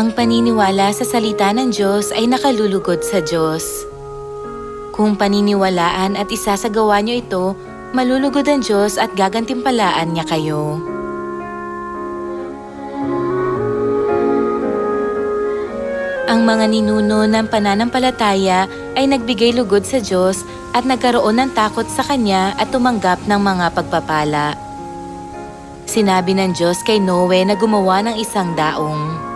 Ang paniniwala sa salita ng Diyos ay nakalulugod sa Diyos. Kung paniniwalaan at isasagawa niyo ito, malulugod ang Diyos at gagantimpalaan niya kayo. Ang mga ninuno ng pananampalataya ay nagbigay lugod sa Diyos at nagkaroon ng takot sa Kanya at tumanggap ng mga pagpapala. Sinabi ng Diyos kay Noe na gumawa ng isang daong.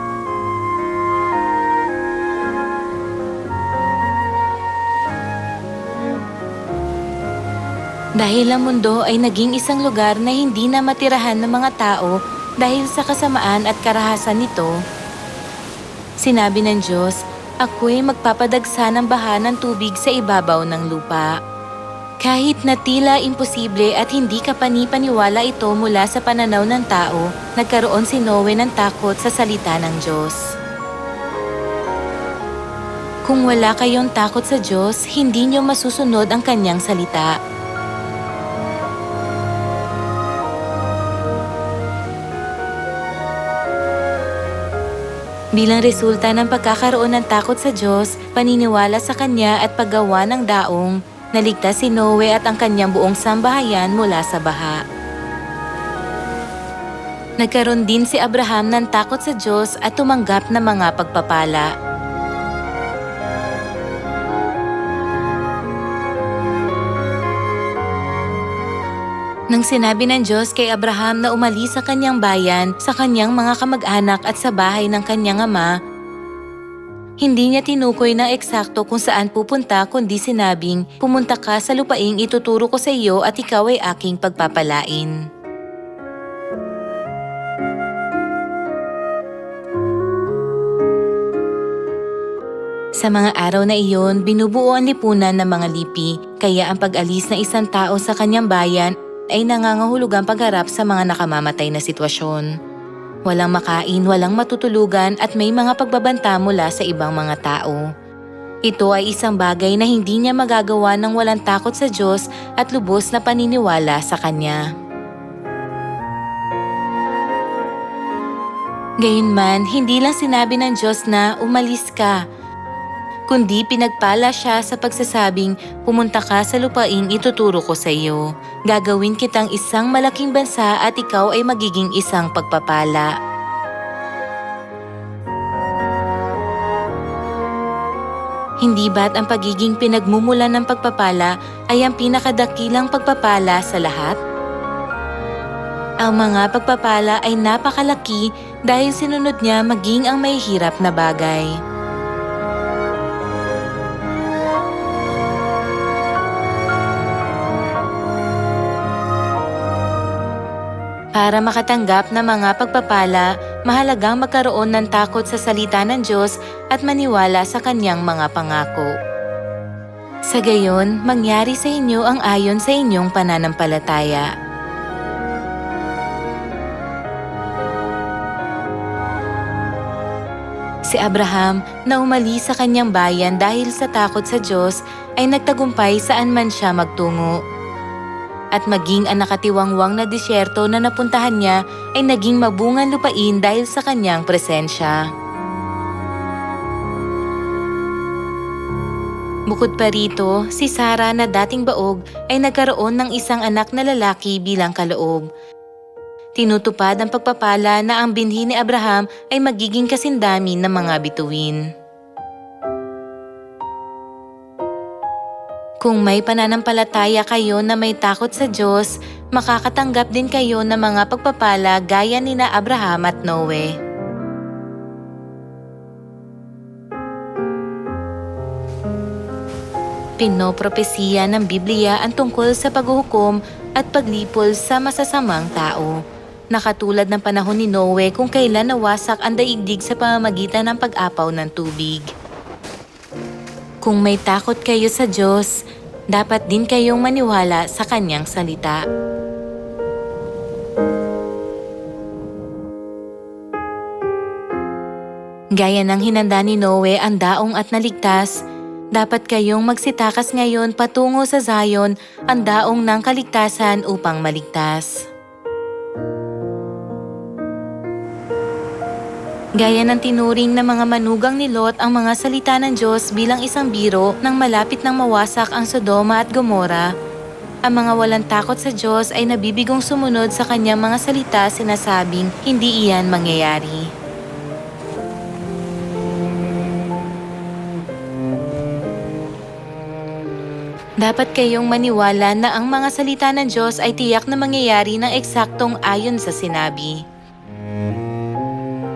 Dahil ang mundo ay naging isang lugar na hindi na matirahan ng mga tao dahil sa kasamaan at karahasan nito, sinabi ng Diyos, Ako'y magpapadagsa ng baha ng tubig sa ibabaw ng lupa. Kahit na tila imposible at hindi kapani-paniwala ito mula sa pananaw ng tao, nagkaroon si Noe ng takot sa salita ng Diyos. Kung wala kayong takot sa Diyos, hindi niyo masusunod ang kanyang salita. Bilang resulta ng pagkakaroon ng takot sa Diyos, paniniwala sa Kanya at paggawa ng daong, naligtas si Noe at ang kanyang buong sambahayan mula sa baha. Nagkaroon din si Abraham ng takot sa Diyos at tumanggap ng mga pagpapala. Nang sinabi ng Diyos kay Abraham na umalis sa kanyang bayan, sa kanyang mga kamag-anak at sa bahay ng kanyang ama, hindi niya tinukoy ng eksakto kung saan pupunta kundi sinabing, pumunta ka sa lupaing ituturo ko sa iyo at ikaw ay aking pagpapalain. Sa mga araw na iyon, binubuo ang lipunan ng mga lipi, kaya ang pag-alis ng isang tao sa kanyang bayan ay nangangahulugang pagharap sa mga nakamamatay na sitwasyon. Walang makain, walang matutulugan at may mga pagbabanta mula sa ibang mga tao. Ito ay isang bagay na hindi niya magagawa ng walang takot sa Diyos at lubos na paniniwala sa Kanya. Gayunman, hindi lang sinabi ng Diyos na umalis ka, kundi pinagpala siya sa pagsasabing, pumunta ka sa lupaing ituturo ko sa iyo. Gagawin kitang isang malaking bansa at ikaw ay magiging isang pagpapala. Hindi ba't ang pagiging pinagmumulan ng pagpapala ay ang pinakadakilang pagpapala sa lahat? Ang mga pagpapala ay napakalaki dahil sinunod niya maging ang may hirap na bagay. Para makatanggap ng mga pagpapala, mahalagang magkaroon ng takot sa salita ng Diyos at maniwala sa kanyang mga pangako. Sa gayon, mangyari sa inyo ang ayon sa inyong pananampalataya. Si Abraham na umalis sa kanyang bayan dahil sa takot sa Diyos ay nagtagumpay saan man siya magtungo at maging ang nakatiwangwang na disyerto na napuntahan niya ay naging mabungan lupain dahil sa kanyang presensya. Bukod pa rito, si Sarah na dating baog ay nagkaroon ng isang anak na lalaki bilang kaloob. Tinutupad ang pagpapala na ang binhi ni Abraham ay magiging kasindami ng mga bituin. Kung may pananampalataya kayo na may takot sa Diyos, makakatanggap din kayo ng mga pagpapala gaya ni na Abraham at Noe. Pinopropesiya ng Biblia ang tungkol sa paghuhukom at paglipol sa masasamang tao. Nakatulad ng panahon ni Noe kung kailan nawasak ang daigdig sa pamamagitan ng pag-apaw ng tubig. Kung may takot kayo sa Diyos, dapat din kayong maniwala sa Kanyang salita. Gaya ng hinanda ni Noe ang daong at naligtas, dapat kayong magsitakas ngayon patungo sa Zion ang daong ng kaligtasan upang maligtas. Gaya ng tinuring ng mga manugang ni Lot ang mga salita ng Diyos bilang isang biro nang malapit nang mawasak ang Sodoma at Gomora, ang mga walang takot sa Diyos ay nabibigong sumunod sa kanyang mga salita sinasabing hindi iyan mangyayari. Dapat kayong maniwala na ang mga salita ng Diyos ay tiyak na mangyayari ng eksaktong ayon sa sinabi.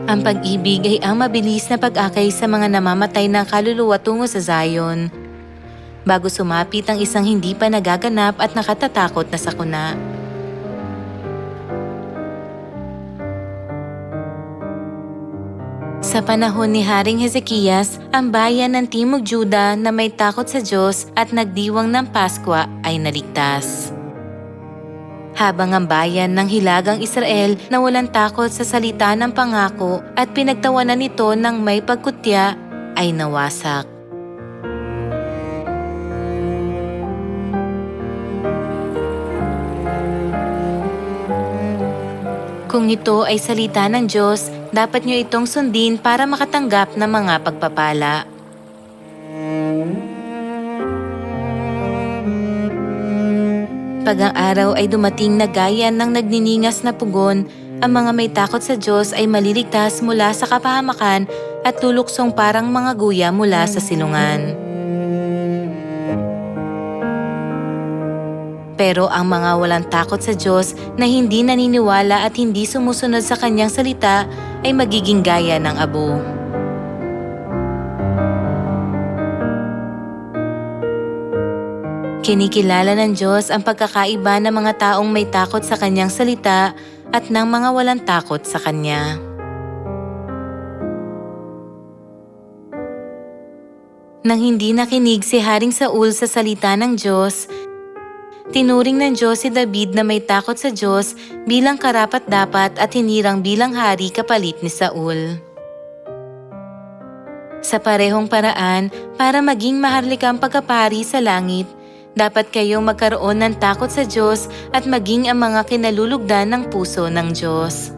Ang pag-ibig ay ang mabilis na pag-akay sa mga namamatay ng kaluluwa tungo sa Zion. Bago sumapit ang isang hindi pa nagaganap at nakatatakot na sakuna. Sa panahon ni Haring Hezekias, ang bayan ng Timog Juda na may takot sa Diyos at nagdiwang ng Pasko ay naligtas. Habang ang bayan ng Hilagang Israel na walang takot sa salita ng pangako at pinagtawanan nito ng may pagkutya ay nawasak. Kung ito ay salita ng Diyos, dapat nyo itong sundin para makatanggap ng mga pagpapala. Pag ang araw ay dumating na gaya ng nagniningas na pugon, ang mga may takot sa Diyos ay maliligtas mula sa kapahamakan at luluksong parang mga guya mula sa silungan. Pero ang mga walang takot sa Diyos na hindi naniniwala at hindi sumusunod sa kanyang salita ay magiging gaya ng abo. Kinikilala ng Diyos ang pagkakaiba ng mga taong may takot sa kanyang salita at ng mga walang takot sa kanya. Nang hindi nakinig si Haring Saul sa salita ng Diyos, Tinuring ng Diyos si David na may takot sa Diyos bilang karapat-dapat at hinirang bilang hari kapalit ni Saul. Sa parehong paraan, para maging maharlikang pagkapari sa langit, dapat kayong magkaroon ng takot sa Diyos at maging ang mga kinalulugdan ng puso ng Diyos.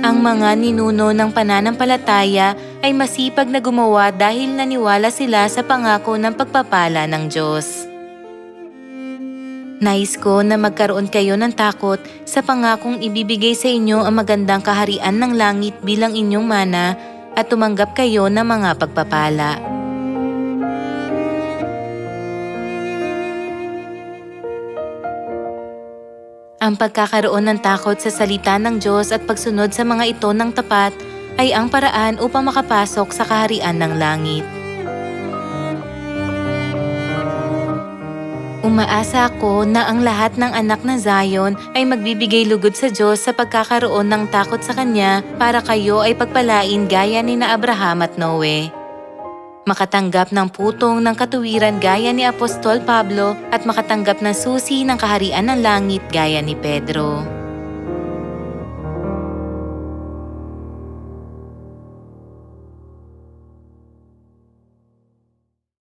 Ang mga ninuno ng pananampalataya ay masipag na gumawa dahil naniwala sila sa pangako ng pagpapala ng Diyos. Nais ko na magkaroon kayo ng takot sa pangakong ibibigay sa inyo ang magandang kaharian ng langit bilang inyong mana at tumanggap kayo ng mga pagpapala. Ang pagkakaroon ng takot sa salita ng Diyos at pagsunod sa mga ito ng tapat ay ang paraan upang makapasok sa kaharian ng langit. Umaasa ako na ang lahat ng anak ng Zion ay magbibigay lugod sa Diyos sa pagkakaroon ng takot sa Kanya para kayo ay pagpalain gaya ni na Abraham at Noe. Makatanggap ng putong ng katuwiran gaya ni Apostol Pablo at makatanggap ng susi ng kaharian ng langit gaya ni Pedro.